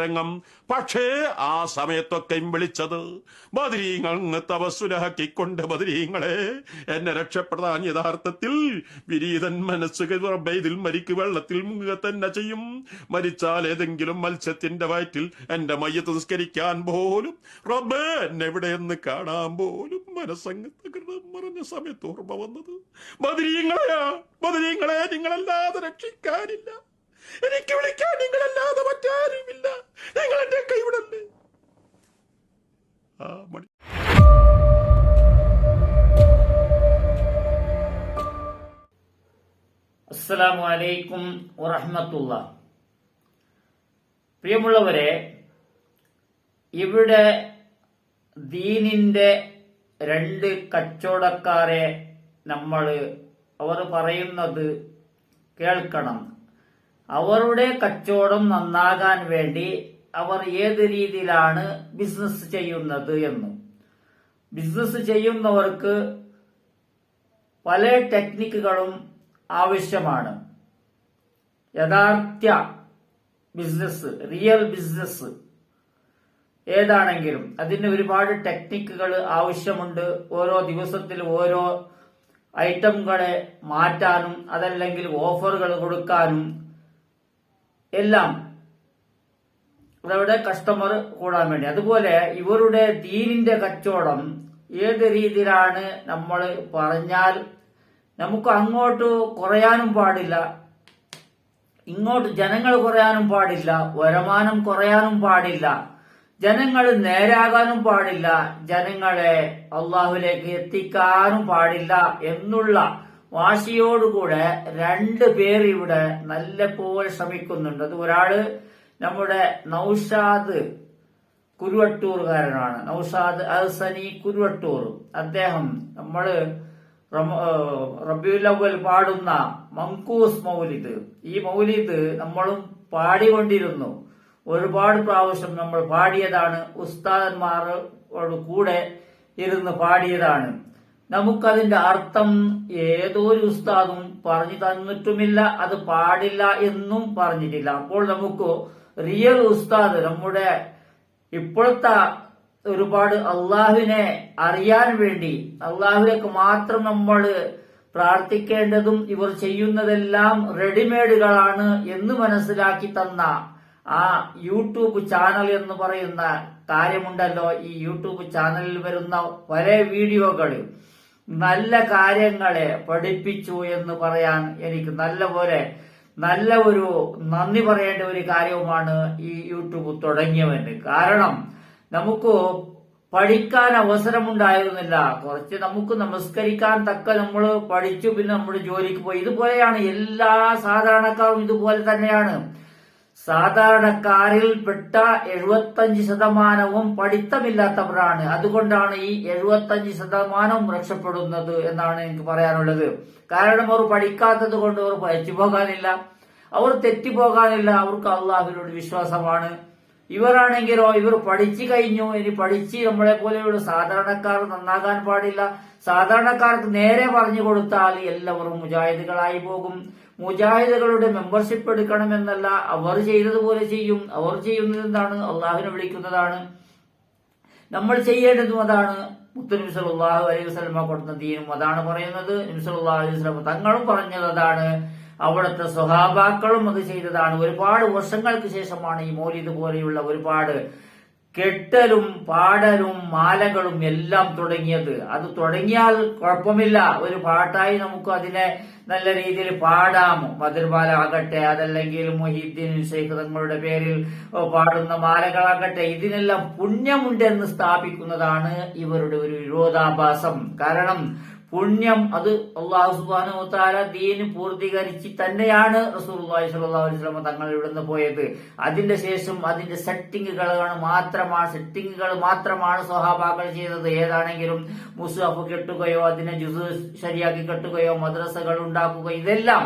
രംഗം പക്ഷേ ആ സമയത്തൊക്കെയും വിളിച്ചത് ബദരീങ്ങൾ തപസ്സുരഹാക്കിക്കൊണ്ട് ബദരീങ്ങളെ എന്നെ രക്ഷപ്പെടാൻ യഥാർത്ഥത്തിൽ വിരീതൻ മനസ്സ് ഇതിൽ മരിക്ക് വെള്ളത്തിൽ മുങ്ങുക തന്നെ ചെയ്യും. മരിച്ചാൽ ഏതെങ്കിലും മത്സ്യത്തിന്റെ വയറ്റിൽ എന്റെ മയ്യത്ത് നിസ്കരിക്കാൻ പോലും റബ്ബ് എന്നെ എവിടെയെന്ന് കാണാൻ പോലും മനസ്സങ്ങ് തകർന്ന് സമയത്ത് ഓർമ്മ വന്നത് ബദരീങ്ങളെയാ ബദരീങ്ങളെ നിങ്ങളല്ലാതെ രക്ഷിക്കാനില്ല. എനിക്ക് വിളിക്കാൻ അലൈക്കും വറഹമത്തുള്ള. പ്രിയമുള്ളവരെ ഇവിടെ ദീനിന്റെ രണ്ട് കച്ചവടക്കാരെ നമ്മൾ അവർ പറയുന്നത് കേൾക്കണം. അവരുടെ കച്ചവടം നന്നാകാൻ വേണ്ടി അവർ ഏത് രീതിയിലാണ് ബിസിനസ് ചെയ്യുന്നത് എന്ന്. ബിസിനസ് ചെയ്യുന്നവർക്ക് പല ടെക്നിക്കുകളും ആവശ്യമാണ്. യഥാർത്ഥ ബിസിനസ് റിയൽ ബിസിനസ് ഏതാണെങ്കിലും അതിന് ഒരുപാട് ടെക്നിക്കുകൾ ആവശ്യമുണ്ട്. ഓരോ ദിവസത്തിൽ ഓരോ ഐറ്റംകളെ മാറ്റാനും അതല്ലെങ്കിൽ ഓഫറുകൾ കൊടുക്കാനും എല്ലാം അതവിടെ കസ്റ്റമർ കൂടാൻ വേണ്ടി. അതുപോലെ ഇവരുടെ ദീനിന്റെ കച്ചവടം ഏത് രീതിയിലാണ് നമ്മൾ പറഞ്ഞാൽ നമുക്ക് അങ്ങോട്ട് കുറയാനും പാടില്ല. ഇങ്ങോട്ട് ജനങ്ങൾ കുറയാനും പാടില്ല വരുമാനം കുറയാനും പാടില്ല. ജനങ്ങൾ നേരാകാനും പാടില്ല ജനങ്ങളെ അള്ളാഹുലേക്ക് എത്തിക്കാനും പാടില്ല എന്നുള്ള വാശിയോടുകൂടെ രണ്ട് പേർ ഇവിടെ നല്ല നല്ലപോലെ ശ്രമിക്കുന്നുണ്ട്. അത് ഒരാൾ നമ്മുടെ നൌഷാദ് കുരുവട്ടൂർകാരനാണ്. നൌഷാദ് അഹ്സനി കുരുവട്ടൂർ. അദ്ദേഹം നമ്മൾ റബിയുൽ അവൽ പാടുന്ന മങ്കൂസ് മൗലിദ്. ഈ മൗലിദ് നമ്മളും പാടിക്കൊണ്ടിരുന്നു. ഒരുപാട് പ്രാവശ്യം നമ്മൾ പാടിയതാണ്. ഉസ്താദന്മാരോട് കൂടെ ഇരുന്ന് പാടിയതാണ്. നമുക്കതിന്റെ അർത്ഥം ഏതൊരു ഉസ്താദും പറഞ്ഞു തന്നിട്ടുമില്ല. അത് പാടില്ല എന്നും പറഞ്ഞിട്ടില്ല. അപ്പോൾ നമുക്ക് റിയൽ ഉസ്താദ് നമ്മുടെ ഇപ്പോഴത്തെ ഒരുപാട് അള്ളാഹുവിനെ അറിയാൻ വേണ്ടി അള്ളാഹുലേക്ക് മാത്രം നമ്മൾ പ്രാർത്ഥിക്കേണ്ടതും ഇവർ ചെയ്യുന്നതെല്ലാം റെഡിമെയ്ഡുകളാണ് എന്ന് മനസ്സിലാക്കി തന്ന ആ യൂട്യൂബ് ചാനൽ എന്ന് പറയുന്ന കാര്യമുണ്ടല്ലോ ഈ യൂട്യൂബ് ചാനലിൽ വരുന്ന പല വീഡിയോകൾ നല്ല കാര്യങ്ങളെ പഠിപ്പിച്ചു എന്ന് പറയാൻ എനിക്ക് നല്ലപോലെ നല്ല ഒരു നന്ദി പറയേണ്ട ഒരു കാര്യവുമാണ് ഈ യൂട്യൂബ് തുടങ്ങിയവന്. കാരണം നമുക്ക് പഠിക്കാൻ അവസരമുണ്ടായിരുന്നില്ല. കുറച്ച് നമുക്ക് നമസ്കരിക്കാൻ തക്ക നമ്മൾ പഠിച്ചു പിന്നെ നമ്മുടെ ജോലിക്ക് പോയി. ഇതുപോലെയാണ് എല്ലാ സാധാരണക്കാരും ഇതുപോലെ തന്നെയാണ്. സാധാരണക്കാരിൽ പെട്ട എഴുപത്തഞ്ച് ശതമാനവും പഠിത്തമില്ലാത്തവരാണ്. അതുകൊണ്ടാണ് ഈ എഴുപത്തഞ്ച് ശതമാനം രക്ഷപ്പെടുന്നത് എന്നാണ് എനിക്ക് പറയാനുള്ളത്. കാരണം അവർ പഠിക്കാത്തത് കൊണ്ട് അവർ പഠിച്ചു പോകാനില്ല. അവർ തെറ്റിപ്പോകാനില്ല. അവർക്ക് അള്ളാഹുവിനോട് വിശ്വാസമാണ്. ഇവരാണെങ്കിലോ ഇവർ പഠിച്ചു കഴിഞ്ഞു. ഇനി പഠിച്ച് നമ്മളെ പോലെയുള്ള സാധാരണക്കാർ നന്നാകാൻ പാടില്ല. സാധാരണക്കാർക്ക് നേരെ പറഞ്ഞു കൊടുത്താൽ എല്ലാവരും മുജാഹിദുകളായി പോകും. മുജാഹിദുകളുടെ മെമ്പർഷിപ്പ് എടുക്കണമെന്നല്ല അവർ ചെയ്തതുപോലെ ചെയ്യും. അവർ ചെയ്യുന്നത് എന്താണ്? അള്ളാഹുവിനെ വിളിക്കുന്നതാണ്. നമ്മൾ ചെയ്യേണ്ടതും അതാണ്. മുത്തു നിമിഷ അള്ളാഹു അലൈഹി വസ്ലമ കൊടുത്ത ദീനും അതാണ് പറയുന്നത്. നബി സല്ലല്ലാഹു അലൈഹി വസല്ലമ തങ്ങളും പറഞ്ഞത് അതാണ്. അവിടുത്തെ സ്വഹാബാക്കളും അത് ചെയ്തതാണ്. ഒരുപാട് വർഷങ്ങൾക്ക് ശേഷമാണ് ഈ മൗലിദ് പോലെയുള്ള ഒരുപാട് കെട്ടലും പാടലും മാലകളും എല്ലാം തുടങ്ങിയത്. അത് തുടങ്ങിയാൽ കുഴപ്പമില്ല. ഒരു പാട്ടായി നമുക്ക് അതിനെ നല്ല രീതിയിൽ പാടാം. മധുർബാല ആകട്ടെ അതല്ലെങ്കിൽ മൊഹീദ്ദീൻ ഷെയ്ഖ് തങ്ങളുടെ പേരിൽ പാടുന്ന മാലകളാകട്ടെ ഇതിനെല്ലാം പുണ്യമുണ്ടെന്ന് സ്ഥാപിക്കുന്നതാണ് ഇവരുടെ ഒരു വിരോധാഭാസം. കാരണം പുണ്യം അത് അള്ളാഹു സുബാനു താല ദീന് പൂർത്തീകരിച്ച് തന്നെയാണ് റസൂർഹി സ്വല്ലല്ലാഹു അലൈഹി വസല്ലം തങ്ങൾ ഇവിടുന്ന് പോയത്. അതിന്റെ ശേഷം അതിന്റെ സെറ്റിങ്ങുകളാണ് മാത്രമാണ് സെറ്റിങ്ങുകൾ മാത്രമാണ് സ്വഹാബാക്കൾ ചെയ്തത്. ഏതാണെങ്കിലും മുസ്ഹഫ് കെട്ടുകയോ അതിനെ ജുസ് ശരിയാക്കി കെട്ടുകയോ മദ്രസകൾ ഉണ്ടാക്കുകയോ ഇതെല്ലാം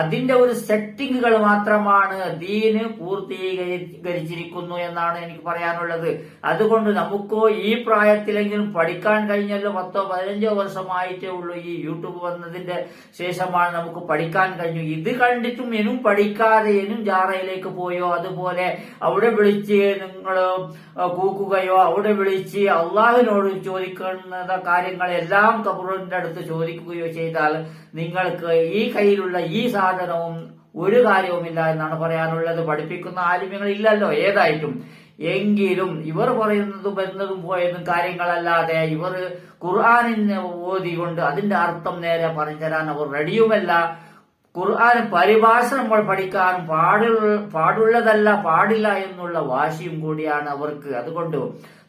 അതിന്റെ ഒരു സെറ്റിങ്ങുകൾ മാത്രമാണ് ദീന് പൂർത്തീകരിച്ചിരിക്കുന്നു എന്നാണ് എനിക്ക് പറയാനുള്ളത്. അതുകൊണ്ട് നമുക്കോ ഈ പ്രായത്തിലെങ്കിലും പഠിക്കാൻ കഴിഞ്ഞല്ലോ പത്തോ പതിനഞ്ചോ വർഷമായിട്ടേ ഉള്ളൂ ഈ യൂട്യൂബ് വന്നതിന്റെ ശേഷമാണ് നമുക്ക് പഠിക്കാൻ കഴിഞ്ഞു. ഇത് കണ്ടിട്ടും എനും പഠിക്കാതെ എനും ജാറയിലേക്ക് പോയോ അതുപോലെ അവിടെ വിളിച്ച് നിങ്ങൾ കൂക്കുകയോ അവിടെ വിളിച്ച് അള്ളാഹിനോട് ചോദിക്കുന്ന കാര്യങ്ങളെല്ലാം കബറിന്റെ അടുത്ത് ചോദിക്കുകയോ ചെയ്താൽ നിങ്ങൾക്ക് ഈ കയ്യിലുള്ള ഈ സാധനവും ഒരു കാര്യവുമില്ല എന്നാണ് പറയാനുള്ളത്. പഠിപ്പിക്കുന്ന ആലിമ്യങ്ങൾ ഇല്ലല്ലോ ഏതായിട്ടും. എങ്കിലും ഇവർ പറയുന്നതും വരുന്നതും പോയതും കാര്യങ്ങളല്ലാതെ ഇവർ ഖുർആാനിനെ ഓതികൊണ്ട് അതിന്റെ അർത്ഥം നേരെ പറഞ്ഞു തരാൻ അവർ റെഡിയുമല്ല ഖുർആൻ പരിഭാഷ നമ്മൾ പഠിക്കാൻ പാടുള്ള പാടുള്ളതല്ല പാടില്ല എന്നുള്ള വാശിയും കൂടിയാണ് അവർക്ക്. അതുകൊണ്ട്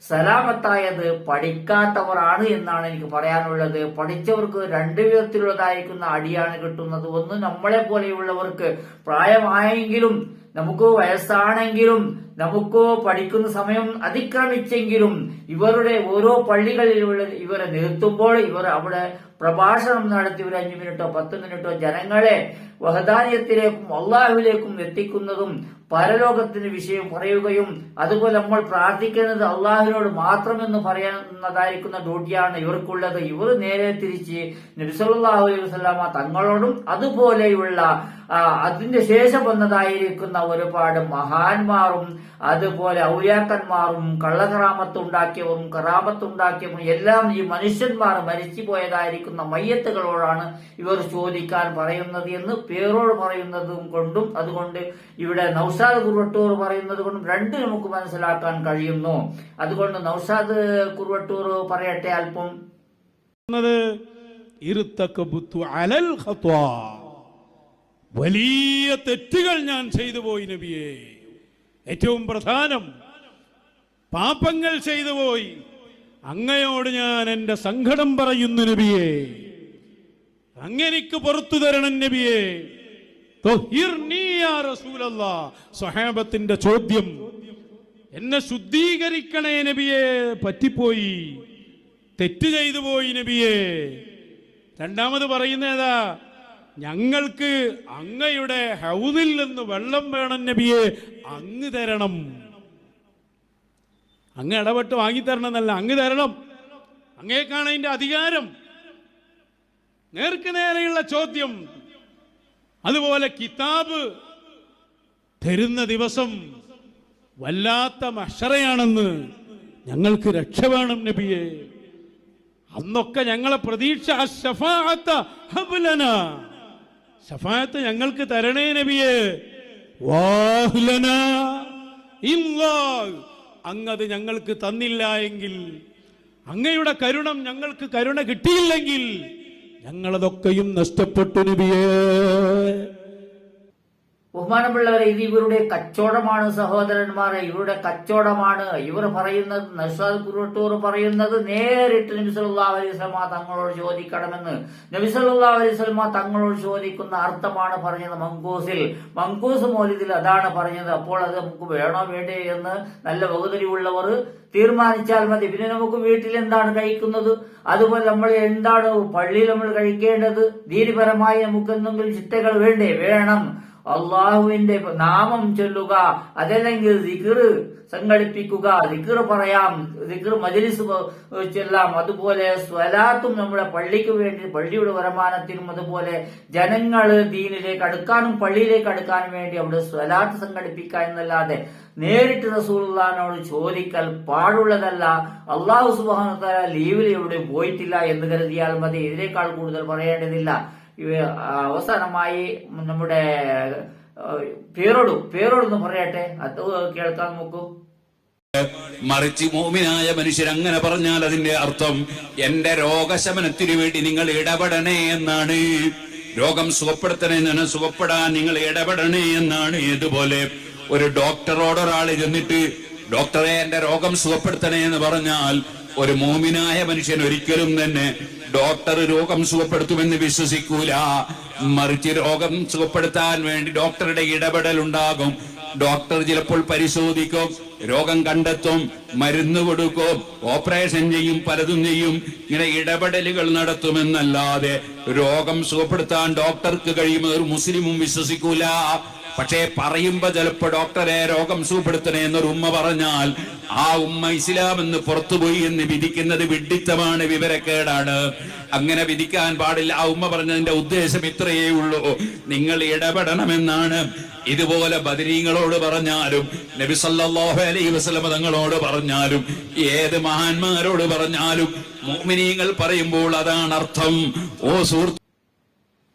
സലാമത്തായത് പഠിക്കാത്തവരാണ് എന്നാണ് എനിക്ക് പറയാനുള്ളത്. പഠിച്ചവർക്ക് രണ്ടു വിധത്തിലുള്ളതായിരിക്കുന്ന അടിയാണ് കിട്ടുന്നത്. ഒന്ന് നമ്മളെ പോലെയുള്ളവർക്ക് പ്രായമായെങ്കിലും നമുക്ക് വയസ്സാണെങ്കിലും നമുക്ക് പഠിക്കുന്ന സമയം അതിക്രമിച്ചെങ്കിലും ഇവരുടെ ഓരോ പള്ളികളിലുള്ള ഇവരെ നിർത്തുമ്പോൾ ഇവർ അവിടെ പ്രഭാഷണം നടത്തി ഒരു അഞ്ചു മിനിറ്റോ പത്ത് മിനിറ്റോ ജനങ്ങളെ വഹദാനിയത്തിലേക്കും അള്ളാഹുവിലേക്കും എത്തിക്കുന്നതും പരലോകത്തിന് വിഷയം പറയുകയും അതുപോലെ നമ്മൾ പ്രാർത്ഥിക്കുന്നത് അള്ളാഹുവിനോട് മാത്രമെന്ന് പറയുന്നതായിരിക്കുന്ന ഡ്യൂട്ടിയാണ് ഇവർക്കുള്ളത്. ഇവർ നേരെ തിരിച്ച് നബിസല്ലാഹു അലൈഹി വസ്ലാമ തങ്ങളോടും അതുപോലെയുള്ള അതിന്റെ ശേഷം വന്നതായിരിക്കുന്ന ഒരുപാട് മഹാന്മാരും അതുപോലെ ഔലിയാക്കന്മാരും കള്ളകറാമത്ത് ഉണ്ടാക്കിയവരും കറാമത്ത് ഉണ്ടാക്കിയവരും എല്ലാം ഈ മനുഷ്യന്മാർ മരിച്ചു പോയതായിരിക്കുന്ന മയ്യത്തുകളോടാണ് ഇവർ ചോദിക്കാൻ പറയുന്നത് എന്ന് പേരോട് പറയുന്നതും കൊണ്ടും അതുകൊണ്ട് ഇവിടെ നൌഷാദ് കുറുവട്ടൂർ പറയുന്നത് കൊണ്ടും രണ്ട് നമുക്ക് മനസ്സിലാക്കാൻ കഴിയുന്നു. അതുകൊണ്ട് നൌഷാദ് കുറുവട്ടൂർ പറയട്ടെ അല്പം. വലിയ തെറ്റുകൾ ഞാൻ ചെയ്തു പോയി നബിയെ. ഏറ്റവും പ്രധാനം പാപങ്ങൾ ചെയ്തു പോയി. അങ്ങയോട് ഞാൻ എന്റെ സങ്കടം പറയുന്നു നബിയെ. അങ്ങനിക്ക് പുറത്തു തരണം നബിയെ. സ്വഹാബത്തിന്റെ ചോദ്യം. എന്നെ ശുദ്ധീകരിക്കണേ നബിയെ. പറ്റിപ്പോയി. തെറ്റ് ചെയ്തു പോയി നബിയെ. രണ്ടാമത് പറയുന്നതാ ഞങ്ങൾക്ക് അങ്ങയുടെ ഹൗദിൽ നിന്ന് വെള്ളം വേണം നബിയെ. അങ്ങ് തരണം. അങ്ങ് ഇടപെട്ട് വാങ്ങിത്തരണം എന്നല്ല അങ്ങ് തരണം. അങ്ങേക്കാണ് അതിന്റെ അധികാരം. നേർക്ക് നേരെയുള്ള ചോദ്യം അതുപോലെ കിതാബ് തരുന്ന ദിവസം വല്ലാത്ത മഷറയാണെന്ന് ഞങ്ങൾക്ക് രക്ഷ വേണം നബിയെ അന്നൊക്കെ ഞങ്ങളെ പ്രതീക്ഷ. ശഫാഅത്ത് ഞങ്ങൾക്ക് തരണേ നബിയെ വാഹ്ലന. അങ്ങത് ഞങ്ങൾക്ക് തന്നില്ല എങ്കിൽ അങ്ങയുടെ കരുണം ഞങ്ങൾക്ക് കരുണ കിട്ടിയില്ലെങ്കിൽ ഞങ്ങളതൊക്കെയും നഷ്ടപ്പെട്ടു നബിയേ. ബഹുമാനമുള്ളവരെ ഇത് ഇവരുടെ കച്ചവടമാണ് സഹോദരന്മാരെ ഇവരുടെ കച്ചവടമാണ്. ഇവർ പറയുന്നത് നഷാദ് കുരുട്ടൂർ പറയുന്നത് നേരിട്ട് നബിസല്ലാ അലൈസ്മ തങ്ങളോട് ചോദിക്കണമെന്ന്. നബിസല്ലാ അലൈസ്മ തങ്ങളോട് ചോദിക്കുന്ന അർത്ഥമാണ് പറഞ്ഞത് മങ്കൂസിൽ. മങ്കൂസ് മോലിദിൽ അതാണ് പറഞ്ഞത്. അപ്പോൾ അത് നമുക്ക് വേണോ വേണ്ടേ എന്ന് നല്ല ബഹുദരിയുള്ളവർ തീരുമാനിച്ചാൽ മതി. പിന്നെ നമുക്ക് വീട്ടിൽ എന്താണ് കഴിക്കുന്നത്? അതുപോലെ നമ്മൾ എന്താണ് പള്ളിയിൽ നമ്മൾ കഴിക്കേണ്ടത്? ധീരപരമായി നമുക്ക് എന്തെങ്കിലും ചിട്ടകൾ വേണ്ടേ? വേണം. അള്ളാഹുവിന്റെ നാമം ചൊല്ലുക അതല്ലെങ്കിൽ ദിക്ർ സംഘടിപ്പിക്കുക ദിക്ർ പറയാം ദിക്ർ മജലിസ് ചെല്ലാം. അതുപോലെ സ്വലാത്തും നമ്മുടെ പള്ളിക്ക് വേണ്ടി പള്ളിയുടെ വരുമാനത്തിനും അതുപോലെ ജനങ്ങൾ ദീനിലേക്ക് അടുക്കാനും പള്ളിയിലേക്ക് അടുക്കാനും വേണ്ടി അവിടെ സ്വലാത്ത് സംഘടിപ്പിക്കുക എന്നല്ലാതെ നേരിട്ട് റസൂൽനോട് ചോദിക്കൽ പാടുള്ളതല്ല. അള്ളാഹു സുബാന ലീവിൽ എവിടെ പോയിട്ടില്ല എന്ന് കരുതിയാൽ മതി. ഇതിനേക്കാൾ കൂടുതൽ പറയേണ്ടതില്ല. അവസാനമായി നമ്മുടെ പേരോട് പേരോടൊന്ന് പറയട്ടെ. അത് കേൾക്കാൻ നോക്കൂ. മറിച്ച് മോമിനായ മനുഷ്യർ അങ്ങനെ പറഞ്ഞാൽ അതിന്റെ അർത്ഥം എന്റെ രോഗശമനത്തിനു വേണ്ടി നിങ്ങൾ ഇടപെടണേ എന്നാണ്. രോഗം സുഖപ്പെടുത്തണേ എന്ന് സുഖപ്പെടാൻ നിങ്ങൾ ഇടപെടണേ എന്നാണ്. ഇതുപോലെ ഒരു ഡോക്ടറോട് ഒരാൾ ചെന്നിട്ട് ഡോക്ടറെ എന്റെ രോഗം സുഖപ്പെടുത്തണേ എന്ന് പറഞ്ഞാൽ ഒരു മോമിനായ മനുഷ്യൻ ഒരിക്കലും തന്നെ ഡോക്ടർ രോഗം സുഖപ്പെടുത്തുമെന്ന് വിശ്വസിക്കൂല. മറിച്ച് രോഗം സുഖപ്പെടുത്താൻ വേണ്ടി ഡോക്ടറുടെ ഇടപെടൽ ഉണ്ടാകും. ഡോക്ടർ ചിലപ്പോൾ പരിശോധിക്കും രോഗം കണ്ടെത്തും മരുന്ന് കൊടുക്കും ഓപ്പറേഷൻ ചെയ്യും പലതും ചെയ്യും ഇങ്ങനെ ഇടപെടലുകൾ നടത്തുമെന്നല്ലാതെ രോഗം സുഖപ്പെടുത്താൻ ഡോക്ടർക്ക് കഴിയുമെന്ന് ഒരു മുസ്ലിമും വിശ്വസിക്കൂല. പക്ഷേ പറയുമ്പോ ചിലപ്പോ ഡോക്ടറെ രോഗം സുഖപ്പെടുത്തണേ എന്നൊരു ഉമ്മ പറഞ്ഞാൽ ആ ഉമ്മ ഇസ്ലാം എന്ന് പുറത്തുപോയി എന്ന് വിധിക്കുന്നത് വിഡിത്തമാണ് വിവരക്കേടാണ്. അങ്ങനെ വിധിക്കാൻ പാടില്ല. ആ ഉമ്മ പറഞ്ഞതിന്റെ ഉദ്ദേശം ഇത്രയേ ഉള്ളൂ. നിങ്ങൾ ഇടപെടണമെന്നാണ്. ഇതുപോലെ ബദരീങ്ങളോട് പറഞ്ഞാലും നബി സല്ലല്ലാഹു അലൈഹി വസല്ലം തങ്ങളോട് പറഞ്ഞാലും ഏത് മഹാന്മാരോട് പറഞ്ഞാലും മുഅ്മിനീങ്ങൾ പറയുമ്പോൾ അതാണ് അർത്ഥം. ഓ സുഹൃത്ത്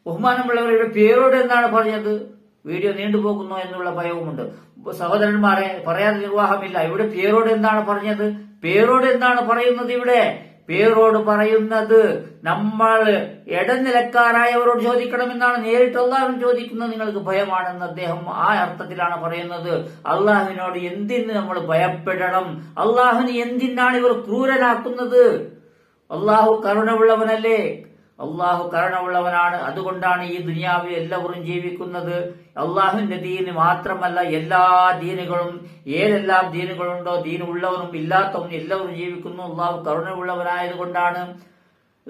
ബഹുമാനമുള്ളവരുടെ പേരോട് എന്താണ് പറഞ്ഞത്? വീഡിയോ നീണ്ടുപോകുന്നു എന്നുള്ള ഭയവുമുണ്ട്. സഹോദരന്മാരെ പറയാതെ നിർവാഹമില്ല. ഇവിടെ പേരോട് എന്താണ് പറഞ്ഞത്? പേരോട് എന്താണ് പറയുന്നത് ഇവിടെ? പേരോട് പറയുന്നത് നമ്മൾ ഇടനിലക്കാരായവരോട് ചോദിക്കണമെന്നാണ് നേരിട്ട് അള്ളാഹുവിൻ ചോദിക്കുന്നത്. നിങ്ങൾക്ക് ഭയമാണെന്ന് അദ്ദേഹം ആ അർത്ഥത്തിലാണ് പറയുന്നത്. അള്ളാഹുവിനോട് എന്തിന് നമ്മൾ ഭയപ്പെടണം? അള്ളാഹുവിന് എന്തിനാണ് ഇവർ ക്രൂരനാക്കുന്നത്? അള്ളാഹു കരുണയുള്ളവനല്ലേ? അള്ളാഹു കരുണയുള്ളവനാണ്. അതുകൊണ്ടാണ് ഈ ദുനിയാവിൽ എല്ലാവരും ജീവിക്കുന്നത്. അള്ളാഹുവിന്റെ ദീന് മാത്രമല്ല എല്ലാ ദീനുകളും ഏതെല്ലാം ദീനുകളുണ്ടോ ദീൻ ഉള്ളവനും ഇല്ലാത്തവനും എല്ലാവരും ജീവിക്കുന്നു. അള്ളാഹു കരുണയുള്ളവനായത് കൊണ്ടാണ്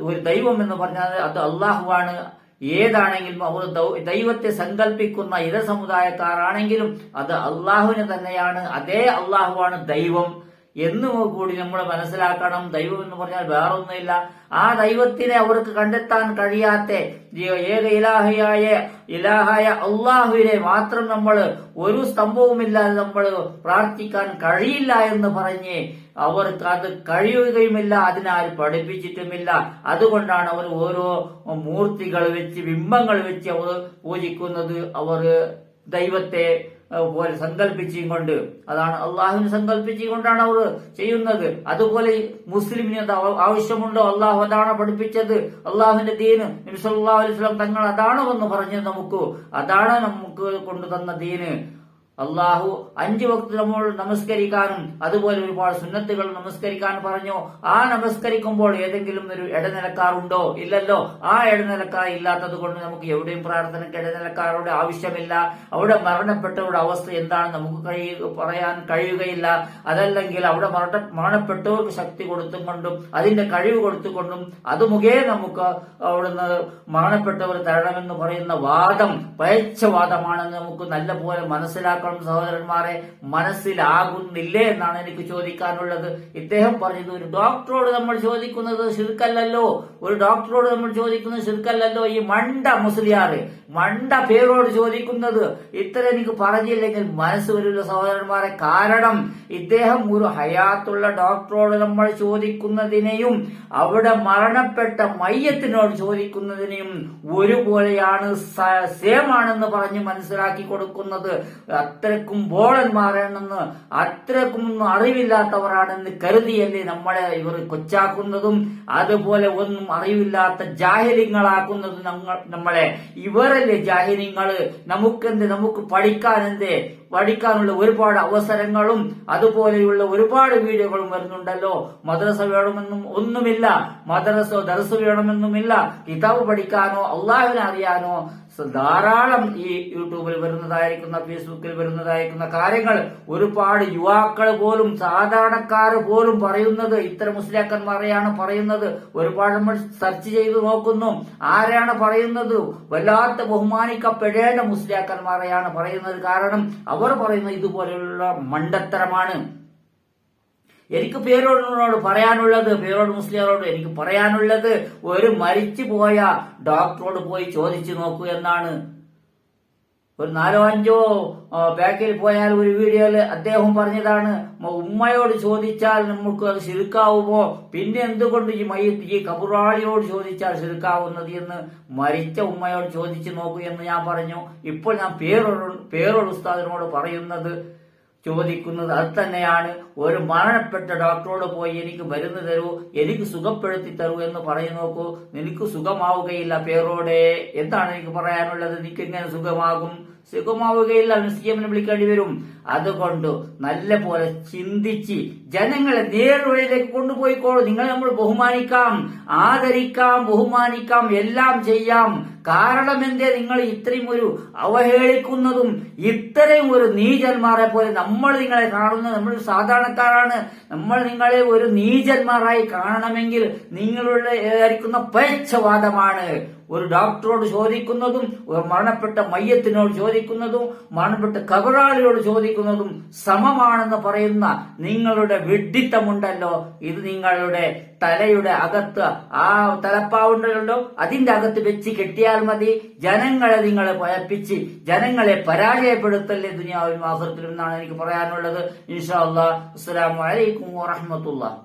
ഒരു ദൈവം എന്ന് പറഞ്ഞാൽ അത് അള്ളാഹുവാണ് ഏതാണെങ്കിലും അവർ ദൈവത്തെ സങ്കല്പിക്കുന്ന ഇതര സമുദായക്കാരാണെങ്കിലും അത് അള്ളാഹുവിന് തന്നെയാണ്. അതേ അള്ളാഹുവാണ് ദൈവം. എന്നും കൂടി നമ്മൾ മനസ്സിലാക്കണം. ദൈവം എന്ന് പറഞ്ഞാൽ വേറൊന്നുമില്ല. ആ ദൈവത്തിനെ അവർക്ക് കണ്ടെത്താൻ കഴിയാത്ത ഏക ഇലാഹയായ ഇലാഹായ അള്ളാഹുവിനെ മാത്രം നമ്മൾ ഒരു സ്തംഭവുമില്ലാതെ നമ്മൾ പ്രാർത്ഥിക്കാൻ കഴിയില്ല എന്ന് പറഞ്ഞ് അവർക്ക് അത് കഴിയുകയുമില്ല അതിനാൽ പഠിപ്പിച്ചിട്ടുമില്ല. അതുകൊണ്ടാണ് അവർ ഓരോ മൂർത്തികൾ വെച്ച് ബിംബങ്ങൾ വെച്ച് അവർ പൂജിക്കുന്നത്. അവർ ദൈവത്തെ പോലെ സങ്കല്പിച്ചും കൊണ്ട് അതാണ് അള്ളാഹുവിന് സങ്കല്പിച്ചും കൊണ്ടാണ് അവർ ചെയ്യുന്നത്. അതുപോലെ മുസ്ലിമിന് അത് ആവശ്യമുണ്ടോ? അള്ളാഹു അതാണ് പഠിപ്പിച്ചത്. അള്ളാഹുവിന്റെ ദീന് അലൈഹി വസല്ലം തങ്ങൾ അതാണ് എന്ന് പറഞ്ഞത് നമുക്ക്? അതാണ് നമുക്ക് കൊണ്ടുതന്ന ദീന്. അള്ളാഹു അഞ്ചു വക്ത് നമ്മൾ നമസ്കരിക്കാനും അതുപോലെ ഒരുപാട് സുന്നത്തുകൾ നമസ്കരിക്കാൻ പറഞ്ഞു ആ നമസ്കരിക്കുമ്പോൾ ഏതെങ്കിലും ഒരു ഇടനിലക്കാറുണ്ടോ ഇല്ലല്ലോ. ആ ഇടനിലക്കാർ ഇല്ലാത്തത് കൊണ്ട് നമുക്ക് എവിടെയും പ്രാർത്ഥനയ്ക്ക് ഇടനിലക്കാരുടെ ആവശ്യമില്ല. അവിടെ മരണപ്പെട്ടവരുടെ അവസ്ഥ എന്താണ് നമുക്ക് കഴിയ പറയാൻ കഴിയുകയില്ല. അതല്ലെങ്കിൽ അവിടെ മരണ മരണപ്പെട്ടവർക്ക് ശക്തി കൊടുത്തും കൊണ്ടും അതിന്റെ കഴിവ് കൊടുത്തുകൊണ്ടും അത് മുഖേന നമുക്ക് അവിടുന്ന് മരണപ്പെട്ടവർ തരണമെന്ന് പറയുന്ന വാദം പയച്ച വാദമാണെന്ന് നമുക്ക് നല്ല പോലെ മനസ്സിലാക്കണം. സഹോദരന്മാരെ മനസ്സിലാകുന്നില്ലേ എന്നാണ് എനിക്ക് ചോദിക്കാനുള്ളത്. ഇദ്ദേഹം പറഞ്ഞത് ഒരു ഡോക്ടറോട് നമ്മൾ ചോദിക്കുന്നത് ശിർക്കല്ലല്ലോ. ഒരു ഡോക്ടറോട് നമ്മൾ ചോദിക്കുന്നത് ശിർക്കല്ലല്ലോ. ഈ മണ്ട മുസ്ലിയാറ് മണ്ട പേരോട് ചോദിക്കുന്നത് ഇത്ര എനിക്ക് പറഞ്ഞില്ലെങ്കിൽ മനസ്സ് വരില്ല സഹോദരന്മാരെ. കാരണം ഇദ്ദേഹം ഒരു ഹയാത്തുള്ള ഡോക്ടറോട് നമ്മൾ ചോദിക്കുന്നതിനെയും അവിടെ മരണപ്പെട്ട മയ്യത്തിനോട് ചോദിക്കുന്നതിനെയും ഒരുപോലെയാണ് സേമാണെന്ന് പറഞ്ഞ് മനസ്സിലാക്കി കൊടുക്കുന്നത്. അത്രക്കും ബോളന്മാരാണെന്ന് അത്രക്കും അറിവില്ലാത്തവരാണെന്ന് കരുതിയല്ലേ നമ്മളെ ഇവർ കൊച്ചാക്കുന്നതും അതുപോലെ ഒന്നും അറിവില്ലാത്ത ജാഹിര്യങ്ങളാക്കുന്നതും നമ്മളെ. ഇവരല്ലേ ജാഹിര്യങ്ങൾ നമുക്കെന്ത് നമുക്ക് പഠിക്കാനെന്തേ? പഠിക്കാനുള്ള ഒരുപാട് അവസരങ്ങളും അതുപോലെയുള്ള ഒരുപാട് വീഡിയോകളും വരുന്നുണ്ടല്ലോ. മദ്രസ വേണമെന്നും ഒന്നുമില്ല. മദ്രസോ ദർസ് വേണമെന്നുമില്ല. കിതാബ് പഠിക്കാനോ അള്ളാഹുവിനെ അറിയാനോ സ- ധാരാളം ഈ യൂട്യൂബിൽ വരുന്നതായിരിക്കുന്ന ഫേസ്ബുക്കിൽ വരുന്നതായിരിക്കുന്ന കാര്യങ്ങൾ ഒരുപാട് യുവാക്കൾ പോലും സാധാരണക്കാർ പോലും പറയുന്നത് ഇത്തരം മുസ്ലിയാക്കന്മാരെയാണ് പറയുന്നത്. ഒരുപാട് നമ്മൾ സെർച്ച് ചെയ്ത് നോക്കുന്നു. ആരെയാണ് പറയുന്നത്? വല്ലാത്ത ബഹുമാനിക്കപ്പെടേണ്ട മുസ്ലിയാക്കന്മാരെയാണ് പറയുന്നത്. കാരണം അവർ പറയുന്നത് ഇതുപോലെയുള്ള മണ്ടത്തരമാണ്. എനിക്ക് പേരോടിനോട് പറയാനുള്ളത് പേരോട് മുസ്ലിയാരോട് എനിക്ക് പറയാനുള്ളത് ഒരു മരിച്ചു പോയ ഡോക്ടറോട് പോയി ചോദിച്ചു നോക്കൂ എന്നാണ്. ഒരു നാലോ അഞ്ചോ ബാക്കിൽ പോയാൽ ഒരു വീഡിയോയിൽ അദ്ദേഹം പറഞ്ഞതാണ് ഉമ്മയോട് ചോദിച്ചാൽ നമുക്ക് അത് ശിരുക്കാവുമോ പിന്നെ എന്തുകൊണ്ട് ഈ മയ്യത്ത് ഈ കബുറാളിയോട് ചോദിച്ചാൽ ശിരുക്കാവുന്നത് എന്ന് മരിച്ച ഉമ്മയോട് ചോദിച്ചു നോക്കൂ എന്ന് ഞാൻ പറഞ്ഞു. ഇപ്പോൾ ഞാൻ പേരോട് പേരോട് ഉസ്താദിനോട് പറയുന്നത് ചോദിക്കുന്നത് അത് തന്നെയാണ്. ഒരു മരണപ്പെട്ട ഡോക്ടറോട് പോയി എനിക്ക് മരുന്ന് തരൂ എനിക്ക് സുഖപ്പെടുത്തി തരൂ എന്ന് പറഞ്ഞു നോക്കൂ. നിനക്ക് സുഖമാവുകയില്ല പേരോടെ എന്താണ് എനിക്ക് പറയാനുള്ളത്? നിനക്ക് എങ്ങനെ സുഖമാകും? സുഖമാവുകയില്ല. സിഎമ്മിനെ വിളിക്കേണ്ടി വരും. അതുകൊണ്ട് നല്ല പോലെ ചിന്തിച്ച് ജനങ്ങളെ നേർവഴിയിലേക്ക് കൊണ്ടുപോയിക്കോളൂ. നിങ്ങളെ നമ്മൾ ബഹുമാനിക്കാം. ആദരിക്കാം ബഹുമാനിക്കാം. എല്ലാം ചെയ്യാം. കാരണം എന്തേ നിങ്ങൾ ഇത്രയും ഒരു അവഹേളിക്കുന്നതും ഇത്രയും ഒരു നീചന്മാരെ പോലെ നമ്മൾ നിങ്ങളെ കാണുന്നത്. നമ്മൾ സാധാരണക്കാരാണ്. നമ്മൾ നിങ്ങളെ ഒരു നീചന്മാരായി കാണണമെങ്കിൽ നിങ്ങളുടെ ആയിരിക്കുന്ന പയച്ചവാദമാണ് ഒരു ഡോക്ടറോട് ചോദിക്കുന്നതും ഒരു മരണപ്പെട്ട മയ്യത്തിനോട് ചോദിക്കുന്നതും മരണപ്പെട്ട കബറാളിയോട് ചോദിക്കുന്നതും സമമാണെന്ന് പറയുന്ന നിങ്ങളുടെ വിഡ്ഢിത്തമുണ്ടല്ലോ. ഇത് നിങ്ങളുടെ തലയുടെ അകത്ത് ആ തലപ്പാവുണ്ടല്ലോ. അതിന്റെ അകത്ത് വെച്ച് കെട്ടിയാൽ മതി. ജനങ്ങളെ നിങ്ങളെ ഭയപ്പിച്ച് ജനങ്ങളെ പരാജയപ്പെടുത്തല്ലേ ദുനിയാവിലും ആഹൃത്തിലും എന്നാണ് എനിക്ക് പറയാനുള്ളത്. ഇൻഷാ അല്ലാ അസ്സലാമു അലൈക്കും വറഹ്മത്തുള്ളാഹി.